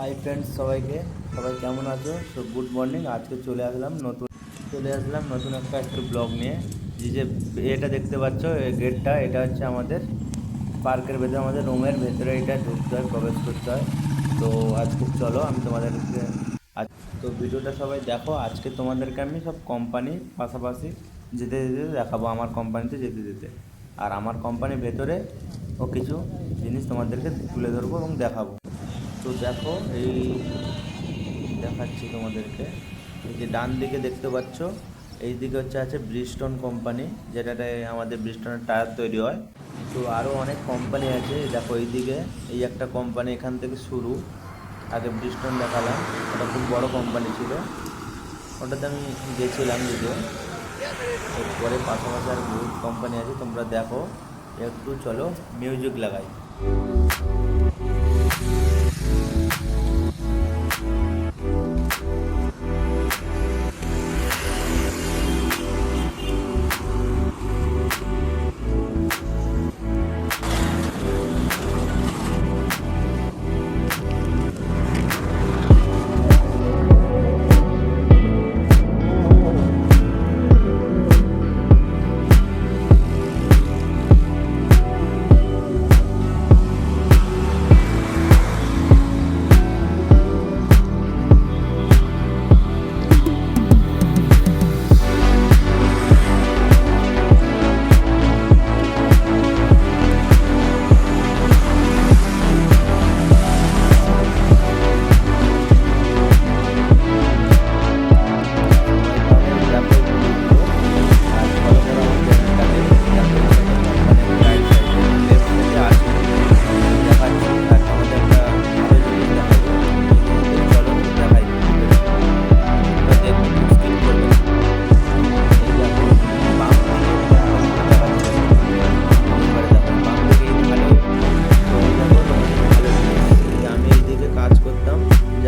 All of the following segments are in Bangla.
হাই ফ্রেন্ডস সবাইকে। সবাই কেমন আছো? সো গুড মর্নিং আজকে চলে আসলাম নতুন চলে আসলাম নতুন একটা একটু ব্লগ নিয়ে। এই যে এটা দেখতে পাচ্ছ গেটটা এটা হচ্ছে আমাদের পার্কের ভেতরে, আমাদের রুমের ভেতরে এটা ঢুকতে হয়, প্রবেশ করতে হয়। তো, আজকে চলো, আমি তোমাদেরকে আজ তো ভিডিওটা সবাই দেখো, আজকে তোমাদেরকে আমি সব কোম্পানি পাশাপাশি যেতে যেতে দেখাবো, আমার কোম্পানিতে যেতে যেতে। আর আমার কোম্পানির ভেতরে ও কিছু জিনিস তোমাদেরকে তুলে ধরবো এবং দেখাবো। তো দেখো, এই দেখাচ্ছি তোমাদেরকে। এই যে ডান দিকে দেখতে পাচ্ছ, এই দিকে হচ্ছে আছে ব্রিস্টন কোম্পানি যেটাতে আমাদের ব্রিস্টনের টায়ার তৈরি হয়। তো আরও অনেক কোম্পানি আছে, দেখো এই দিকে, এই একটা কোম্পানি এখান থেকে শুরু। আগে ব্রিস্টন দেখালাম, ওটা খুব বড় কোম্পানি ছিল। ওটাতে আমি গেছিলাম যদিও এরপরে পাশাপাশি আর বহুত কোম্পানি আছে, তোমরা দেখো। একটু চলো মিউজিক লাগাই।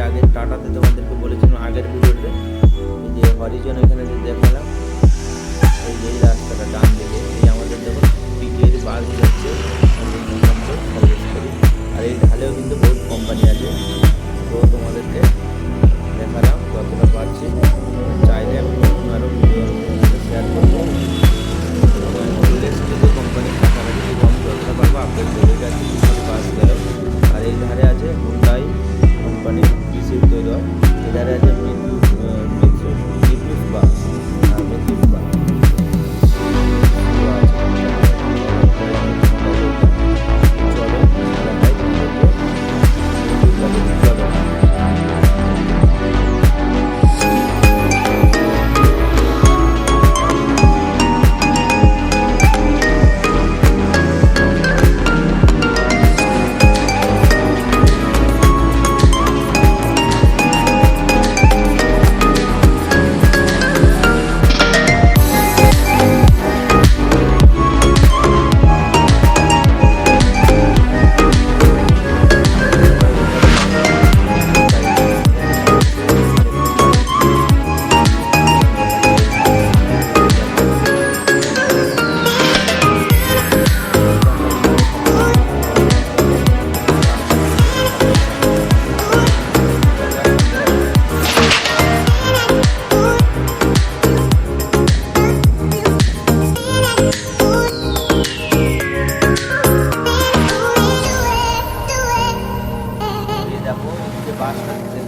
যে আগে টাটাতে তোমাদেরকে বলেছিলাম, আগের ভিডিওতে, যে হরিজন এখানে যে দেখালাম, এই যে রাস্তাটা ডান দিকে, এই আমাদের যখন পিকের বাস যাচ্ছে। আর এই ঢালেও কিন্তু বহুত কোম্পানি আছে কোম্পানি রিসিভ তৈরি হয় এই ধারে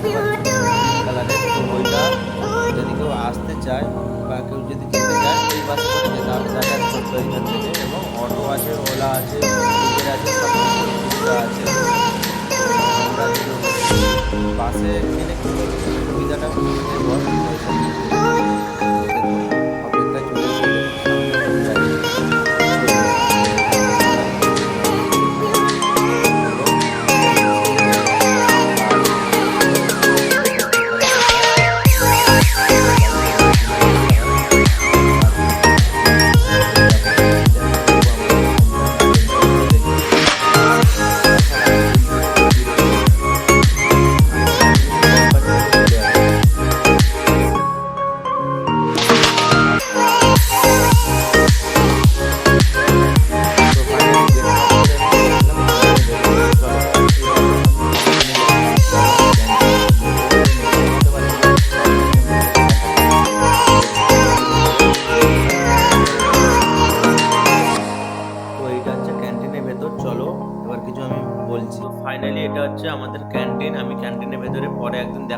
কালারের আসতে চায় বা কেউ যদি চায় এই বাস অটো আছে ওলা আছে উবের আছে বাসে গেলে সুবিধাটা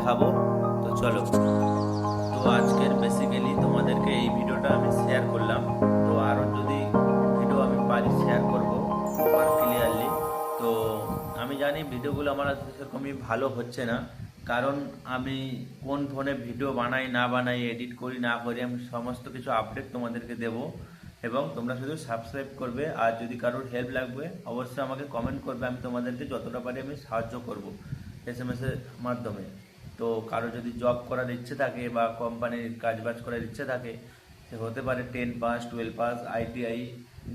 দেখাবো। তো চলো। তো আজকের বেসিক্যালি তোমাদেরকে এই ভিডিওটা আমি শেয়ার করলাম। তো আরও যদি ভিডিও আমি পারি শেয়ার করব প্রপার ক্লিয়ারলি তো আমি জানি ভিডিওগুলো আমার সেরকমই ভালো হচ্ছে না। কারণ আমি কোন ফোনে ভিডিও বানাই, না বানাই এডিট করি, না করি, আমি সমস্ত কিছু আপডেট তোমাদেরকে দেবো। এবং তোমরা শুধু সাবস্ক্রাইব করবে। আর যদি কারোর হেল্প লাগবে, অবশ্যই আমাকে কমেন্ট করবে। আমি তোমাদেরকে যতটা পারি আমি সাহায্য করব। এস এম এসের মাধ্যমে। তো কারও যদি জব করার ইচ্ছে থাকে বা কোম্পানির কাজবাজ করার ইচ্ছে থাকে, সে হতে পারে ten pass twelve pass ITI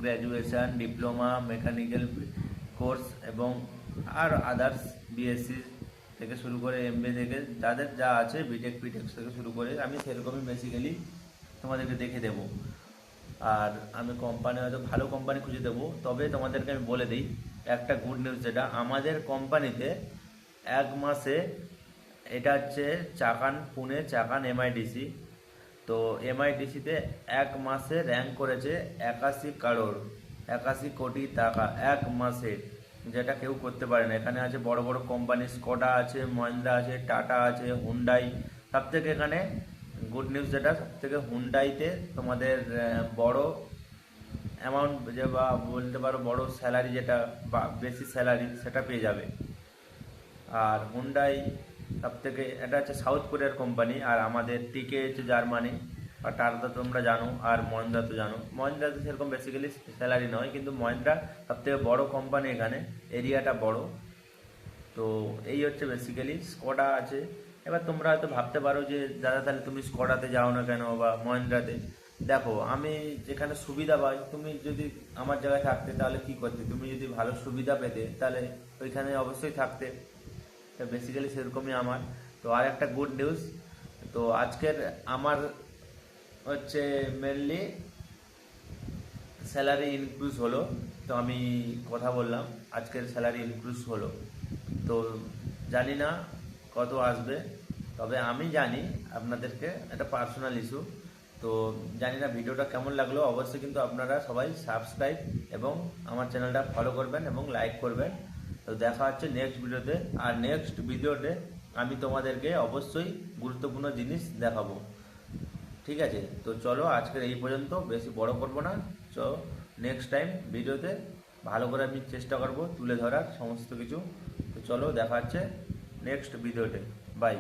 graduation diploma mechanical course এবং আর আদার্স বিএসসি থেকে শুরু করে এমবিএ থেকে যাদের যা আছে বিটেক পিটেক থেকে শুরু করে আমি সেরকমই বেসিক্যালি তোমাদেরকে দেখে দেবো। আর আমি কোম্পানি হয়তো ভালো কোম্পানি খুঁজে দেবো, তবে তোমাদেরকে আমি বলে দিই, একটা গুড নিউজ যেটা, আমাদের কোম্পানিতে এক মাসে এটা হচ্ছে চাকান, পুনে চাকান এমআইডিসি তো এমআইডিসিতে এক মাসে র্যাঙ্ক করেছে একাশি কারোর, একাশি কোটি টাকা, এক মাসে, যেটা কেউ করতে পারে না। এখানে আছে বড় বড় কোম্পানি স্কোডা আছে মহিন্দ্রা আছে টাটা আছে হুন্ডাই সব থেকে এখানে গুড নিউজ যেটা সব থেকে হুন্ডাইতে তোমাদের বড় অ্যামাউন্ট যে বা বলতে পারো বড় স্যালারি যেটা বা বেশি স্যালারি সেটা পেয়ে যাবে। আর হুন্ডাই সব থেকে এটা হচ্ছে সাউথ কোরিয়ার কোম্পানি আর আমাদের টিকে হচ্ছে জার্মানি আর টাটা তো তোমরা জানো, আর মহিন্দ্রা তো জানো। মহিন্দ্রা তো সেরকম বেসিক্যালি স্যালারি নয়, কিন্তু মহিন্দ্রা সব থেকে বড় কোম্পানি এখানে, এরিয়াটা বড়। তো এই হচ্ছে বেসিক্যালি স্কোডা আছে। এবার তোমরা হয়তো ভাবতে পারো যে, দাদা তাহলে তুমি স্কোডাতে যাও না কেন বা মহিন্দ্রাতে দেখো, আমি যেখানে সুবিধা পাই, তুমি যদি আমার জায়গায় থাকতে, তাহলে কি করতে? তুমি যদি ভালো সুবিধা পেতে, তাহলে ওইখানে অবশ্যই থাকতে। বেসিক্যালি সেরকমই আমার। তো আর একটা গুড নিউজ তো আজকের আমার হচ্ছে মেনলি স্যালারি ইনক্রিজ হলো। তো আমি কথা বললাম, আজকের স্যালারি ইনক্রিজ হলো। তো জানি না কত আসবে, তবে আমি জানি আপনাদেরকে একটা পার্সোনাল ইস্যু তো জানি না ভিডিওটা কেমন লাগল, অবশ্যই কিন্তু আপনারা সবাই সাবস্ক্রাইব এবং আমার চ্যানেলটা ফলো করবেন এবং লাইক করবেন। তো দেখা হচ্ছে নেক্সট ভিডিওতে আর নেক্সট ভিডিওতে আমি তোমাদেরকে অবশ্যই গুরুত্বপূর্ণ জিনিস দেখাবো। ঠিক আছে? তো চলো আজকের এই পর্যন্ত। বেশি বড় করব না। চলো নেক্সট টাইম ভিডিওতে ভালো করে আমি চেষ্টা করব তুলে ধরার সমস্ত কিছু। তো চলো দেখা হচ্ছে নেক্সট ভিডিওতে বাই